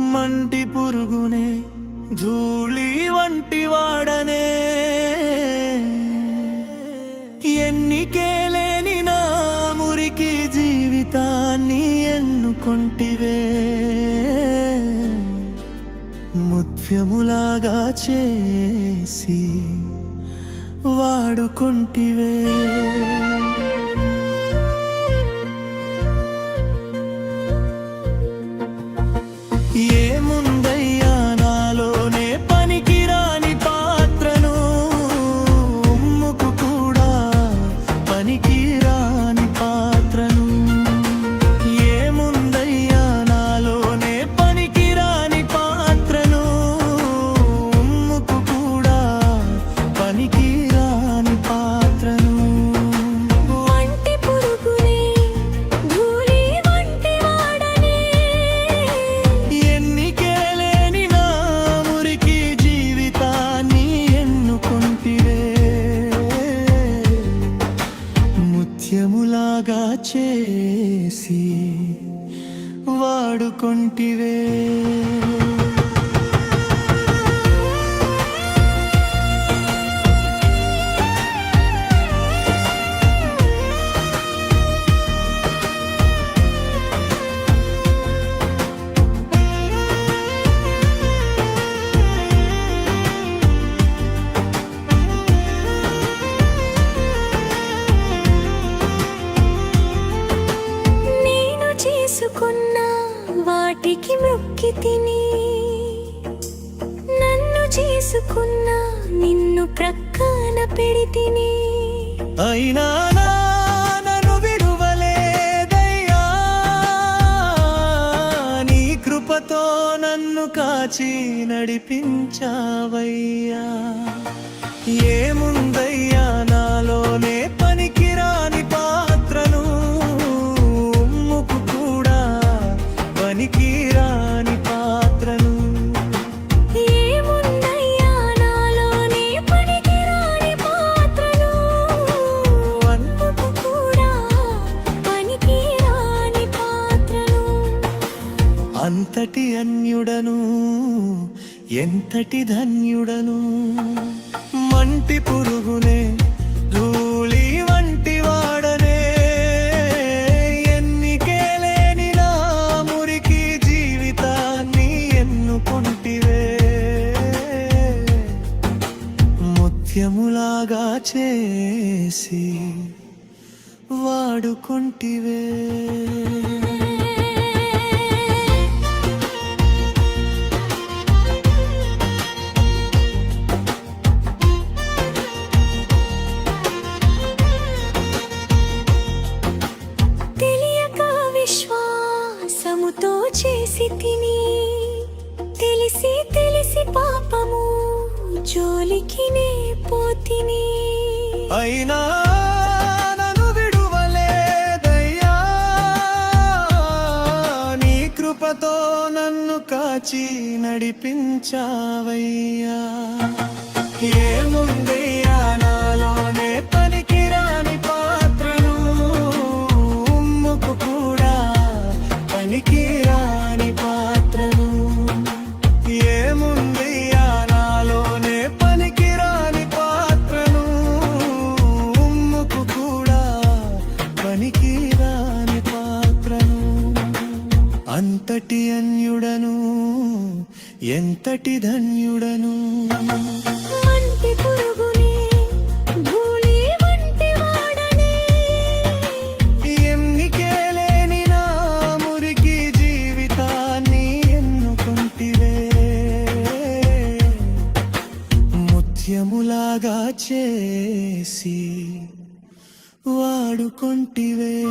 మంటి పురుగునే ధూళి వంటి వాడనే. ఎన్నికేలేని నా మురికి జీవితాన్ని ఎన్నుకొంటివే. ముత్యములాగా చేసి వాడుకుంటివే. వాడుకొంటివే వాటికి తిని నన్ను చేసుకున్నా నిన్ను ప్రక్కన పెడితిని అయినా నన్ను విడువలేదయ్యా నీ కృపతో నన్ను కాచి నడిపించావయ్యా. ఏ అంతటి అన్యుడను ఎంతటి ధన్యుడను? మంటి పురుగునే ధూళి వంటి వాడనే. ఎన్నికేలేని నా మురికి జీవితాన్ని ఎన్నుకుంటివే. ముత్యములాగా చేసి వాడుకుంటివే. విశ్వాసముతో చేసి తిని తెలిసి తెలిసి పాపము జోలికి నే పోతిని. అయినా నన్ను విడువలేదయ్యా నీ కృపతో నన్ను కాచి నడిపించావయ్యా. ఏముందయ్యా? పనికిరాని పాత్రను అంతటి అన్యుడను ఎంతటి ధన్యుడను. ముత్యములాగా చేసి వాడుకొంటివే.